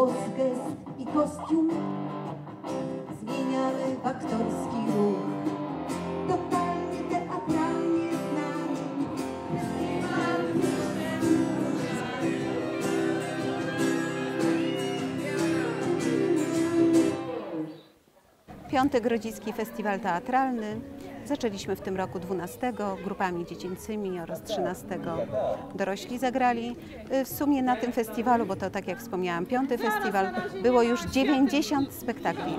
Głos, gest i kostium zmieniamy w aktorski ruch. Totalnie teatralnie z nami. Piąty Grodzicki Festiwal Teatralny. Zaczęliśmy w tym roku 12 grupami dziecięcymi oraz 13 dorośli zagrali. Y, W sumie na tym festiwalu, bo to tak jak wspomniałam, piąty festiwal, było już 90 spektakli.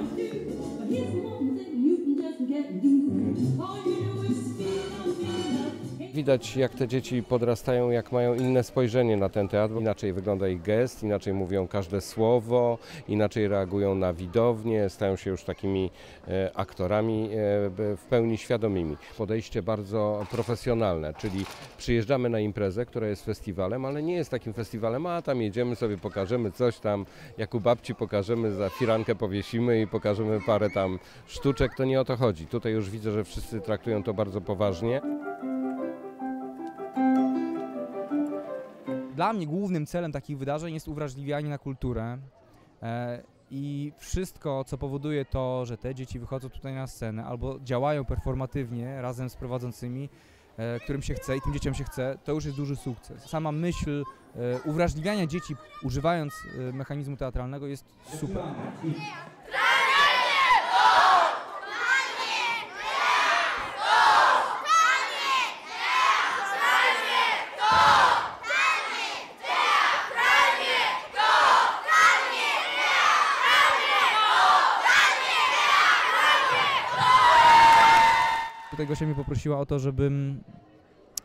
Widać, jak te dzieci podrastają, jak mają inne spojrzenie na ten teatr. Inaczej wygląda ich gest, inaczej mówią każde słowo, inaczej reagują na widownię, stają się już takimi e, aktorami e, w pełni świadomymi. Podejście bardzo profesjonalne, czyli przyjeżdżamy na imprezę, która jest festiwalem, ale nie jest takim festiwalem, a tam jedziemy sobie, pokażemy coś tam, jak u babci pokażemy, za firankę powiesimy i pokażemy parę tam sztuczek, to nie o to chodzi. Tutaj już widzę, że wszyscy traktują to bardzo poważnie. Dla mnie głównym celem takich wydarzeń jest uwrażliwianie na kulturę e, i wszystko, co powoduje to, że te dzieci wychodzą tutaj na scenę albo działają performatywnie razem z prowadzącymi, e, którym się chce i tym dzieciom się chce, to już jest duży sukces. Sama myśl e, uwrażliwiania dzieci używając mechanizmu teatralnego jest super. Tutaj Gosia mnie poprosiła o to, żebym,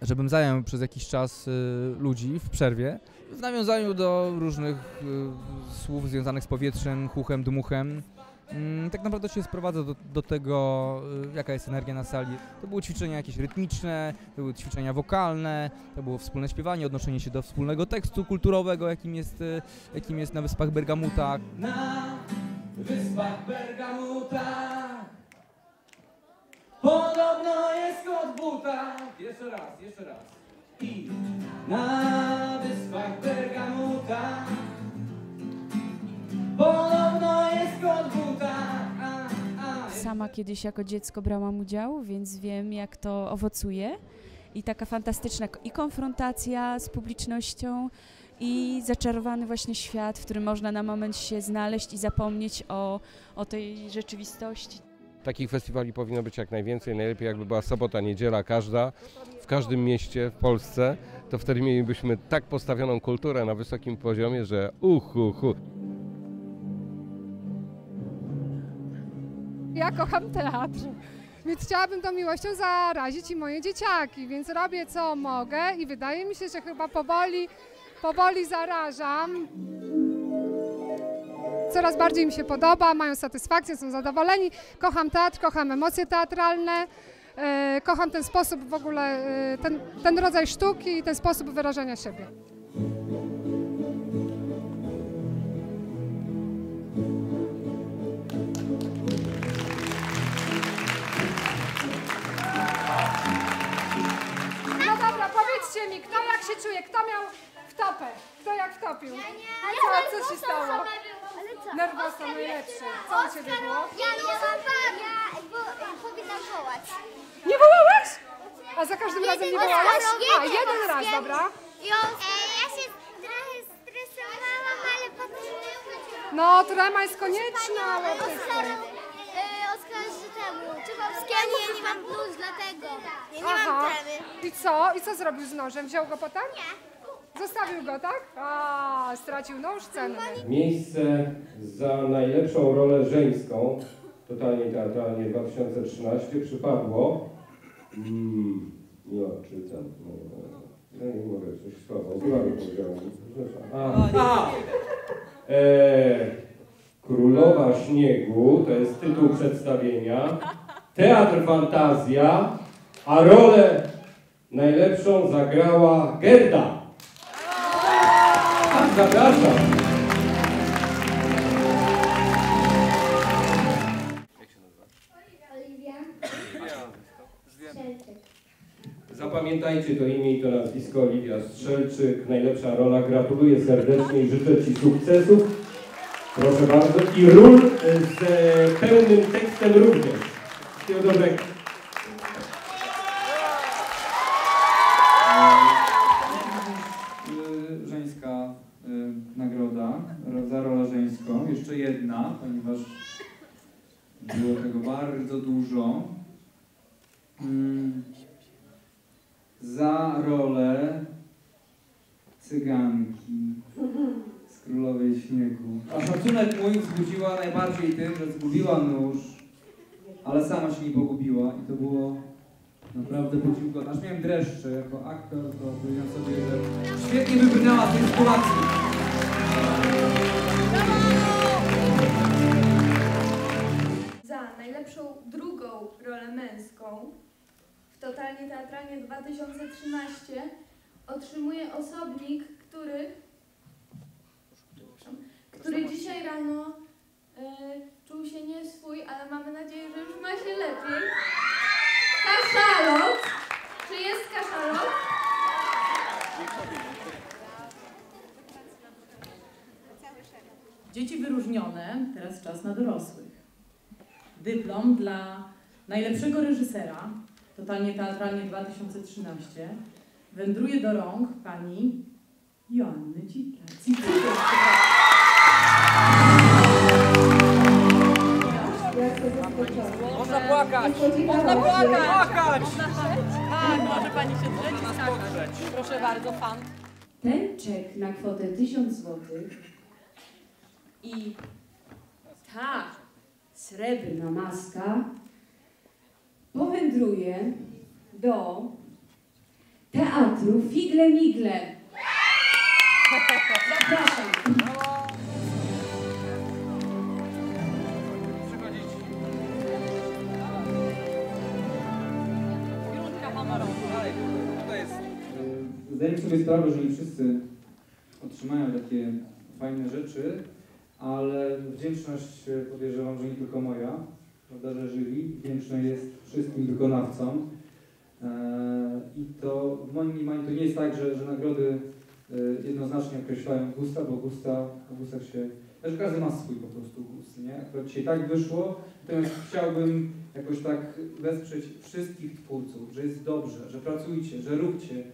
żebym zajął przez jakiś czas y, ludzi w przerwie w nawiązaniu do różnych y, słów związanych z powietrzem, chuchem, dmuchem. Mm, tak naprawdę się sprowadza do, do tego, y, jaka jest energia na sali. To były ćwiczenia jakieś rytmiczne, to były ćwiczenia wokalne, to było wspólne śpiewanie, odnoszenie się do wspólnego tekstu kulturowego, jakim jest, y, jakim jest na Wyspach Bergamuta. na wyspach Bergamuta. Podobno jest kot buta. Jeszcze raz, jeszcze raz. I na wyspach Bergamuta. Podobno jest kot buta. A, a. Sama kiedyś jako dziecko brałam udział, więc wiem, jak to owocuje. I taka fantastyczna i konfrontacja z publicznością, i zaczarowany właśnie świat, w którym można na moment się znaleźć i zapomnieć o, o tej rzeczywistości. Takich festiwali powinno być jak najwięcej. Najlepiej jakby była sobota, niedziela, każda, w każdym mieście w Polsce. To wtedy mielibyśmy tak postawioną kulturę na wysokim poziomie, że uhu, hu. Ja kocham teatr, więc chciałabym tą miłością zarazić i moje dzieciaki, więc robię co mogę i wydaje mi się, że chyba powoli, powoli zarażam. Coraz bardziej mi się podoba, mają satysfakcję, są zadowoleni. Kocham teatr, kocham emocje teatralne, e, kocham ten sposób w ogóle, e, ten, ten rodzaj sztuki i ten sposób wyrażania siebie. No powiedzcie mi, kto jak się czuje, kto miał wtopę, kto jak wtopił? Co, co się stało? Nerwosa najlepszy. Co u Ciebie było? Ja nie mam ja bo, powinnam wołać. Nie wołałeś? A za każdym razem nie wołałaś? A, jeden raz, dobra. Ja, ja się trochę stresowałam, ale potem No, trema jest konieczna, ale e, Czechowskiemu, ja nie mam plus, dlatego. Ja nie Aha. I co? I co zrobił z nożem? Wziął go potem? Nie. Zostawił go, tak? A, stracił nóż cenny. Miejsce za najlepszą rolę żeńską, totalnie teatralnie 2013, przypadło. Mm, no, czy tam. No, no, nie mogę coś słabo. Prawie powiedziałem. A, a, e, Królowa Śniegu to jest tytuł przedstawienia. Teatr Fantazja, a rolę najlepszą zagrała Gerda. Zapraszam. Oliwia. Zapamiętajcie to imię i to nazwisko Oliwia Strzelczyk. Najlepsza rola. Gratuluję serdecznie i życzę Ci sukcesów. Proszę bardzo. I ról z e, pełnym tekstem również. Wszystkiego jedna, ponieważ było tego bardzo dużo. Mm, Za rolę cyganki z Królowej Śniegu. A szacunek mój wzbudziła najbardziej tym, że zgubiła nóż, ale sama się nie pogubiła i to było Naprawdę podziękować. Aż miałem dreszcze jako aktor, to powiedziałem sobie, że świetnie wybrnęła z tej sytuacji. Drugą rolę męską w Totalnie Teatralnie 2013 otrzymuje osobnik, który, przepraszam, który dzisiaj rano e, czuł się nieswój, ale mamy nadzieję, że już ma się lepiej. Kaszalot! Czy jest kaszalot? Dzieci wyróżnione, teraz czas na dorosłych. Dyplom dla najlepszego reżysera, totalnie teatralnie 2013, wędruje do rąk pani Joanny. Cipra. Można płakać! Można płakać! Tak, może pani się drzeć tak. Proszę bardzo, fan. Ten czek na kwotę 1000 zł i ta srebrna maska powędruje do teatru Figle Migle. Zapraszam. Zdajemy sobie sprawę, że nie wszyscy otrzymają takie fajne rzeczy, ale wdzięczność y, podejrzewam, że nie tylko moja, prawda, że jury wdzięczne jest wszystkim wykonawcom. E, I to w moim mniemaniu to nie jest tak, że, że nagrody y, jednoznacznie określają gusta, bo gusta, o gustach się, że każdy ma swój po prostu gust, nie? Akurat dzisiaj tak wyszło, natomiast chciałbym jakoś tak wesprzeć wszystkich twórców, że jest dobrze, że pracujcie, że róbcie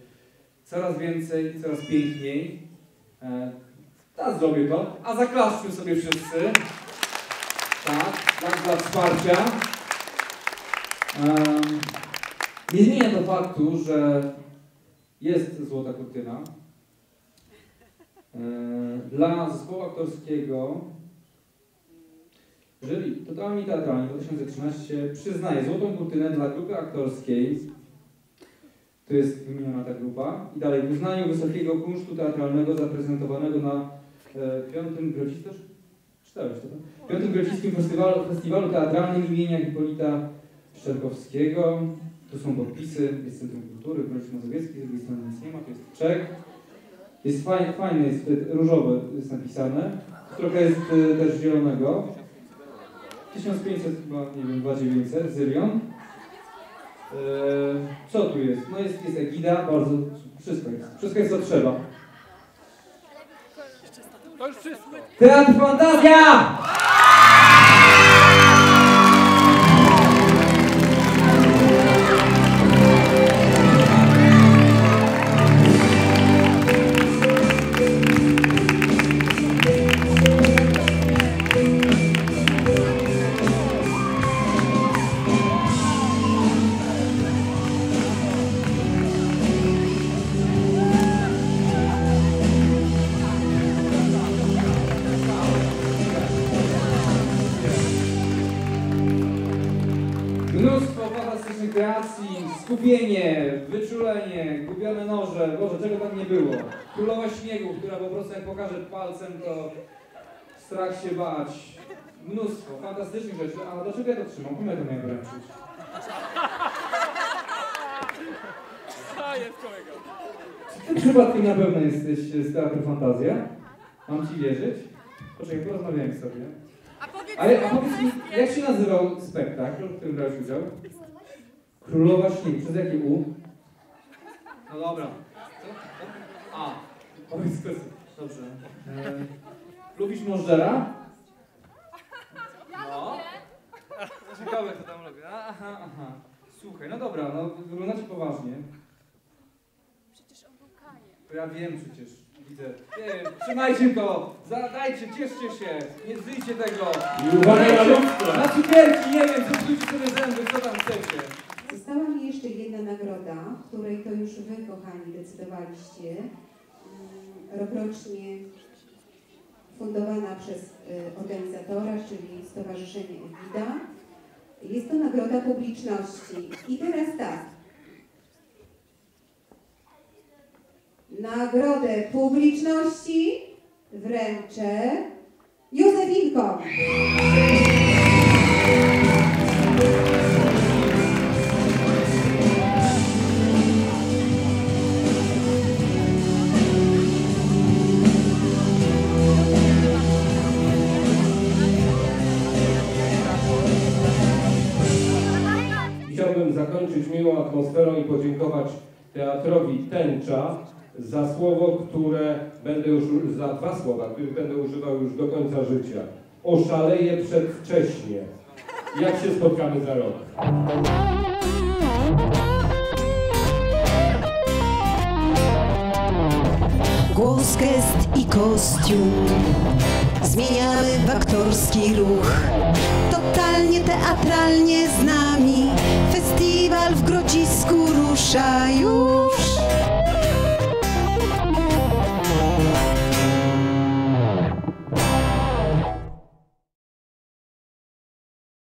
coraz więcej, coraz piękniej. Teraz zrobię to, a zaklaszczmy sobie wszyscy. Tak, tak dla wsparcia. Em, nie zmienia to faktu, że jest złota kurtyna. Dla zespołu aktorskiego jury Totalnie Teatralnie 2013 przyznaje złotą kurtynę dla grupy aktorskiej. To jest wymieniona ta grupa. I dalej, w uznaniu wysokiego kunsztu teatralnego zaprezentowanego na piątym Grodziskim, czytałeś to, tak? piątym Grodziskim Festiwalu, Festiwalu Teatralnym imienia Hipolita Szczerkowskiego. Tu są podpisy, jest Centrum Kultury, Grodzisk Mazowiecki, z drugiej strony nic nie ma, to jest Czech. Jest fajne, fajne jest różowe jest napisane. Trochę jest e, też zielonego. 1500 chyba, nie wiem, 2900, Zylion. Eee, co tu jest? No jest, jest egida, bardzo, wszystko jest. Wszystko jest co trzeba. To już wszystko. Teatr Fantazja! Kreacji, skupienie, wyczulenie, gubione noże, Boże, czego tam nie było. Królowa śniegu, która po prostu jak pokaże palcem, to strach się bać. Mnóstwo fantastycznych rzeczy, a dlaczego ja to trzymam? Komu ja to miałem wręczyć? A jest kolega. Ty przypadkiem na pewno jesteś z Teatru Fantazja? Mam ci wierzyć? Poczekaj, porozmawiamy sobie. A powiedz, Ale a powiedz mi, jak się nazywał spektakl, w którym brałeś udział? Królowa śni. Przez jakie U? No dobra. A. Powiedz Dobrze. E, lubisz Możdżera? No. Ciekawe, co tam robię. Aha, aha. Słuchaj, no dobra, no wyglądacie poważnie. Przecież on był. To ja wiem przecież. Widzę. Nie, trzymajcie go! Zadajcie, cieszcie się! Nie zżyjcie tego! I na cukierki, nie wiem, zepsujcie sobie zęby! Wy, kochani, decydowaliście. Mm, Rokrocznie fundowana przez y, organizatora, czyli Stowarzyszenie Egida. Jest to nagroda publiczności. I teraz tak. Nagrodę publiczności wręczę Józefinkom. Zakończyć miłą atmosferą i podziękować teatrowi Tęcza za słowo, które będę już, za dwa słowa, których będę używał już do końca życia. Oszaleję przedwcześnie. Jak się spotkamy za rok? Głos, gest i kostium Zmieniamy w aktorski ruch. Totalnie teatralnie z nami Festiwal w Grodzisku rusza już